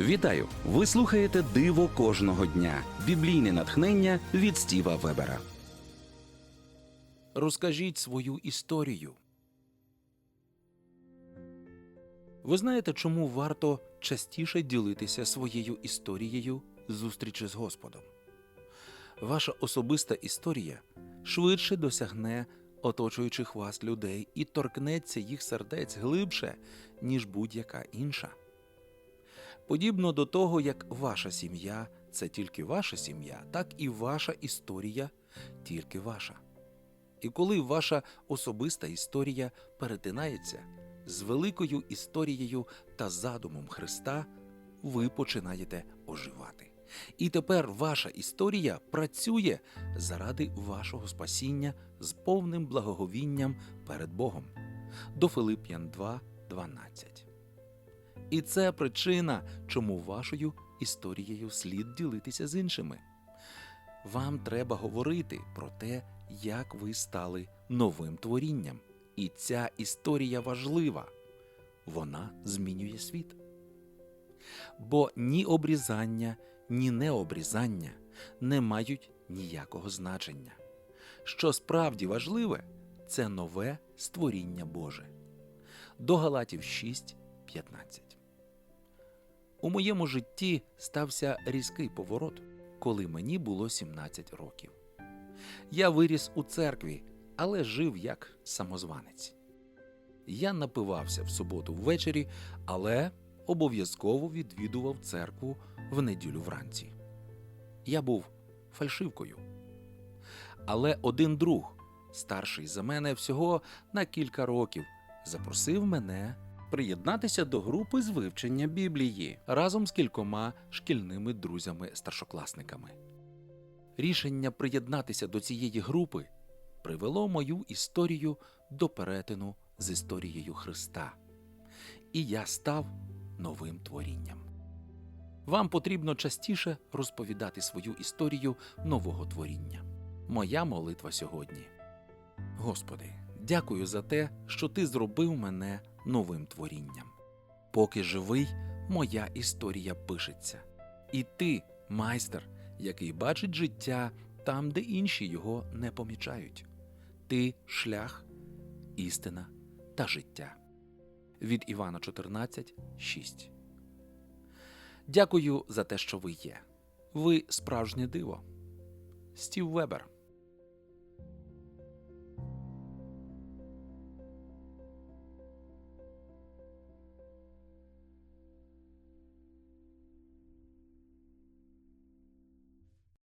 Вітаю! Ви слухаєте Диво кожного дня. Біблійне натхнення від Стіва Вебера. Розкажіть свою історію. Ви знаєте, чому варто частіше ділитися своєю історією зустрічі з Господом? Ваша особиста історія швидше досягне оточуючих вас людей і торкнеться їх сердець глибше, ніж будь-яка інша. Подібно до того, як ваша сім'я це тільки ваша сім'я, так і ваша історія тільки ваша. І коли ваша особиста історія перетинається з великою історією та задумом Христа, ви починаєте оживати. І тепер ваша історія працює заради вашого спасіння з повним благоговінням перед Богом. До Филип'ян 2, 12. І це причина, чому вашою історією слід ділитися з іншими. Вам треба говорити про те, як ви стали новим творінням. І ця історія важлива. Вона змінює світ. Бо ні обрізання, ні необрізання не мають ніякого значення. Що справді важливе, це нове створіння Боже. До Галатів 6, 15. У моєму житті стався різкий поворот, коли мені було 17 років. Я виріс у церкві, але жив як самозванець. Я напивався в суботу ввечері, але обов'язково відвідував церкву в неділю вранці. Я був фальшивкою. Але один друг, старший за мене всього на кілька років, запросив мене приєднатися до групи з вивчення Біблії разом з кількома шкільними друзями-старшокласниками. Рішення приєднатися до цієї групи привело мою історію до перетину з історією Христа, і я став новим творінням. Вам потрібно частіше розповідати свою історію нового творіння. Моя молитва сьогодні. Господи, дякую за те, що Ти зробив мене новим творінням. Поки живий, моя історія пишеться. І ти, майстер, який бачить життя там, де інші його не помічають. Ти шлях, істина та життя. Від Івана 14, 6. Дякую за те, що ви є. Ви справжнє диво. Стів Вебер